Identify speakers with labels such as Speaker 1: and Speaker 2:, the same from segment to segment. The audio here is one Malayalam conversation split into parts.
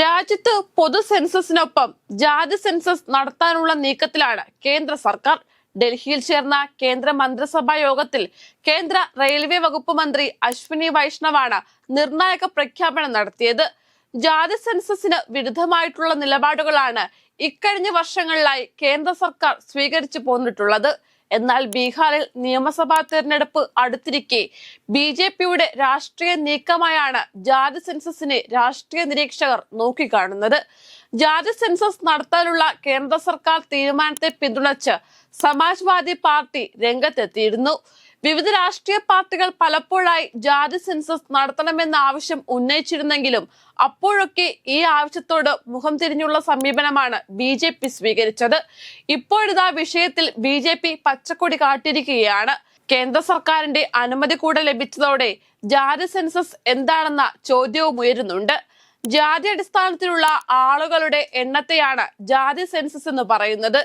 Speaker 1: രാജ്യത്ത് പൊതു സെൻസസിനൊപ്പം ജാതി സെൻസസ് നടത്താനുള്ള നീക്കത്തിലാണ് കേന്ദ്ര സർക്കാർ. ഡൽഹിയിൽ ചേർന്ന കേന്ദ്ര മന്ത്രിസഭാ യോഗത്തിൽ കേന്ദ്ര റെയിൽവേ വകുപ്പ് മന്ത്രി അശ്വിനി വൈഷ്ണവാണ് നിർണായക പ്രഖ്യാപനം നടത്തിയത്. ജാതി സെൻസസിന് വിരുദ്ധമായിട്ടുള്ള നിലപാടുകളാണ് ഇക്കഴിഞ്ഞ വർഷങ്ങളിലായി കേന്ദ്ര സർക്കാർ സ്വീകരിച്ചു പോന്നിട്ടുള്ളത്. എന്നാൽ ബീഹാറിൽ നിയമസഭാ തെരഞ്ഞെടുപ്പ് അടുത്തിരിക്കെ. ബി ജെ പിയുടെ രാഷ്ട്രീയ നീക്കമായാണ് ജാതി സെൻസസിനെ രാഷ്ട്രീയ നിരീക്ഷകർ നോക്കിക്കാണുന്നത്. ജാതി സെൻസസ് നടത്താനുള്ള കേന്ദ്ര സർക്കാർ തീരുമാനത്തെ പിന്തുണച്ച് സമാജ്വാദി പാർട്ടി രംഗത്തെത്തിയിരുന്നു. വിവിധ രാഷ്ട്രീയ പാർട്ടികൾ പലപ്പോഴായി ജാതി സെൻസസ് നടത്തണമെന്ന ആവശ്യം ഉന്നയിച്ചിരുന്നെങ്കിലും അപ്പോഴൊക്കെ ഈ ആവശ്യത്തോട് മുഖം തിരിഞ്ഞുള്ള സമീപനമാണ് ബി ജെ പി സ്വീകരിച്ചത്. ഇപ്പോഴിതാ വിഷയത്തിൽ ബി ജെ പി പച്ചക്കൊടി കാട്ടിയിരിക്കുകയാണ്. കേന്ദ്ര സർക്കാരിന്റെ അനുമതി കൂടെ ലഭിച്ചതോടെ ജാതി സെൻസസ് എന്താണെന്ന ചോദ്യവും ഉയരുന്നുണ്ട്. ജാതി അടിസ്ഥാനത്തിലുള്ള ആളുകളുടെ എണ്ണത്തെയാണ് ജാതി സെൻസസ് എന്ന് പറയുന്നത്.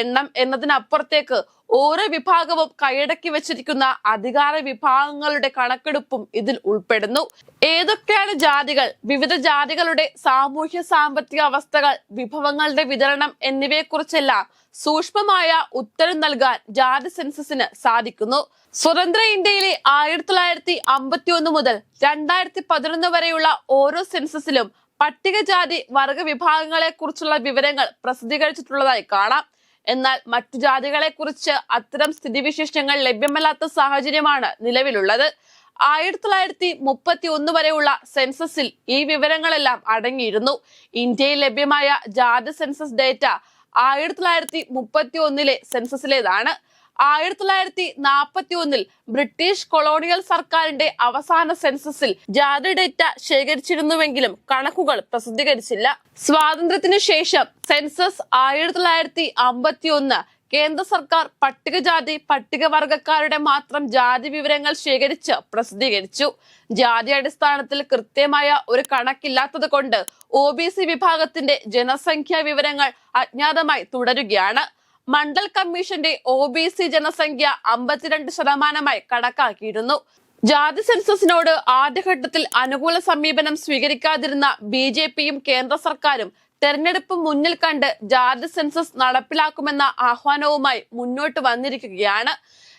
Speaker 1: എണ്ണം എന്നതിനപ്പുറത്തേക്ക് ഓരോ വിഭാഗവും കൈയടക്കി വെച്ചിരിക്കുന്ന അധികാര വിഭാഗങ്ങളുടെ കണക്കെടുപ്പും ഇതിൽ ഉൾപ്പെടുന്നു. ഏതൊക്കെയാണ് ജാതികൾ? വിവിധ ജാതികളുടെ സാമൂഹ്യ സാമ്പത്തിക അവസ്ഥകൾ വിഭവങ്ങളുടെ വിതരണം എന്നിവയെക്കുറിച്ചെല്ലാം സൂക്ഷ്മമായ ഉത്തരം നൽകാൻ ജാതി സെൻസസിന് സാധിക്കുന്നു. സ്വതന്ത്ര ഇന്ത്യയിലെ ആയിരത്തി തൊള്ളായിരത്തി അമ്പത്തി ഒന്ന് മുതൽ രണ്ടായിരത്തി പതിനൊന്ന് വരെയുള്ള ഓരോ സെൻസസിലും പട്ടികജാതി വർഗ വിഭാഗങ്ങളെ കുറിച്ചുള്ള വിവരങ്ങൾ പ്രസിദ്ധീകരിച്ചിട്ടുള്ളതായി കാണാം. എന്നാൽ മറ്റു ജാതികളെ കുറിച്ച് അത്തരം സ്ഥിതിവിശേഷങ്ങൾ ലഭ്യമല്ലാത്ത സാഹചര്യമാണ് നിലവിലുള്ളത്. ആയിരത്തി തൊള്ളായിരത്തി മുപ്പത്തി ഒന്ന് വരെയുള്ള സെൻസസിൽ ഈ വിവരങ്ങളെല്ലാം അടങ്ങിയിരുന്നു. ഇന്ത്യയിൽ ലഭ്യമായ ജാതി സെൻസസ് ഡേറ്റ ആയിരത്തി തൊള്ളായിരത്തി മുപ്പത്തി ഒന്നിലെ സെൻസസിലേതാണ്. ആയിരത്തി തൊള്ളായിരത്തി നാൽപ്പത്തി ഒന്നിൽ ബ്രിട്ടീഷ് കൊളോണിയൽ സർക്കാരിന്റെ അവസാന സെൻസസിൽ ജാതി ഡേറ്റ ശേഖരിച്ചിരുന്നുവെങ്കിലും കണക്കുകൾ പ്രസിദ്ധീകരിച്ചില്ല. സ്വാതന്ത്ര്യത്തിനു ശേഷം സെൻസസ് ആയിരത്തി തൊള്ളായിരത്തി അമ്പത്തി ഒന്ന് കേന്ദ്ര സർക്കാർ പട്ടികജാതി പട്ടികവർഗക്കാരുടെ മാത്രം ജാതി വിവരങ്ങൾ ശേഖരിച്ച് പ്രസിദ്ധീകരിച്ചു. ജാതി അടിസ്ഥാനത്തിൽ കൃത്യമായ ഒരു കണക്കില്ലാത്തത് കൊണ്ട് ഒ ബി സി വിഭാഗത്തിന്റെ ജനസംഖ്യാ വിവരങ്ങൾ അജ്ഞാതമായി തുടരുകയാണ്. മണ്ഡൽ കമ്മീഷന്റെ ഒ ബി സി ജനസംഖ്യ അമ്പത്തിരണ്ട് ശതമാനമായി കണക്കാക്കിയിരുന്നു. ജാതി സെൻസസിനോട് ആദ്യഘട്ടത്തിൽ അനുകൂല സമീപനം സ്വീകരിക്കാതിരുന്ന ബി ജെ പിയും കേന്ദ്ര സർക്കാരും തെരഞ്ഞെടുപ്പ് മുന്നിൽ കണ്ട് ജാതി സെൻസസ് നടപ്പിലാക്കുമെന്ന ആഹ്വാനവുമായി മുന്നോട്ട് വന്നിരിക്കുകയാണ്.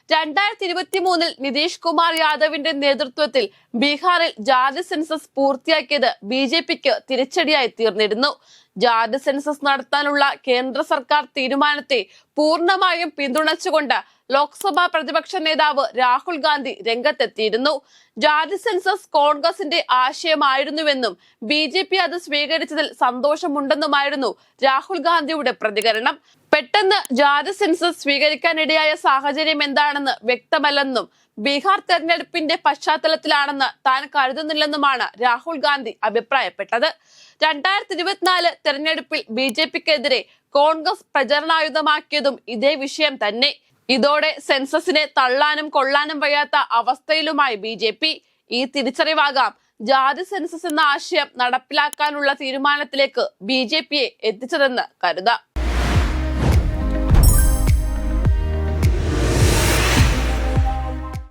Speaker 1: രണ്ടായിരത്തി ഇരുപത്തി മൂന്നിൽ നിതീഷ് കുമാർ യാദവിന്റെ നേതൃത്വത്തിൽ ബീഹാറിൽ ജാതി സെൻസസ് പൂർത്തിയാക്കിയത് ബി ജെ പിക്ക് തിരിച്ചടിയായി തീർന്നിരുന്നു. ജാതി സെൻസസ് നടത്താനുള്ള കേന്ദ്ര സർക്കാർ തീരുമാനത്തെ പൂർണമായും പിന്തുണച്ചുകൊണ്ട് ലോക്സഭാ പ്രതിപക്ഷ നേതാവ് രാഹുൽ ഗാന്ധി രംഗത്തെത്തിയിരുന്നു. ജാതി സെൻസസ് കോൺഗ്രസിന്റെ ആശയമായിരുന്നുവെന്നും ബി ജെ പി അത് സ്വീകരിച്ചതിൽ സന്തോഷമുണ്ടെന്നുമായിരുന്നു രാഹുൽ ഗാന്ധിയുടെ പ്രതികരണം. പെട്ടെന്ന് ജാതി സെൻസസ് സ്വീകരിക്കാനിടയായ സാഹചര്യം എന്താണെന്ന് വ്യക്തമല്ലെന്നും ബീഹാർ തെരഞ്ഞെടുപ്പിന്റെ പശ്ചാത്തലത്തിലാണെന്ന് താൻ കരുതുന്നില്ലെന്നുമാണ് രാഹുൽ ഗാന്ധി അഭിപ്രായപ്പെട്ടത്. രണ്ടായിരത്തി ഇരുപത്തിനാല് തെരഞ്ഞെടുപ്പിൽ ബി ജെ പിക്കെതിരെ കോൺഗ്രസ് പ്രചരണായുധമാക്കിയതും ഇതേ വിഷയം തന്നെ. ഇതോടെ സെൻസസിനെ തള്ളാനും കൊള്ളാനും വയ്യാത്ത അവസ്ഥയിലുമായി ബി ജെ പി. ഈ തിരിച്ചറിവാകാം. ജാതി സെൻസസ് എന്ന ആശയം നടപ്പിലാക്കാനുള്ള തീരുമാനത്തിലേക്ക് ബി ജെ പിയെ എത്തിച്ചതെന്ന് കരുതാം.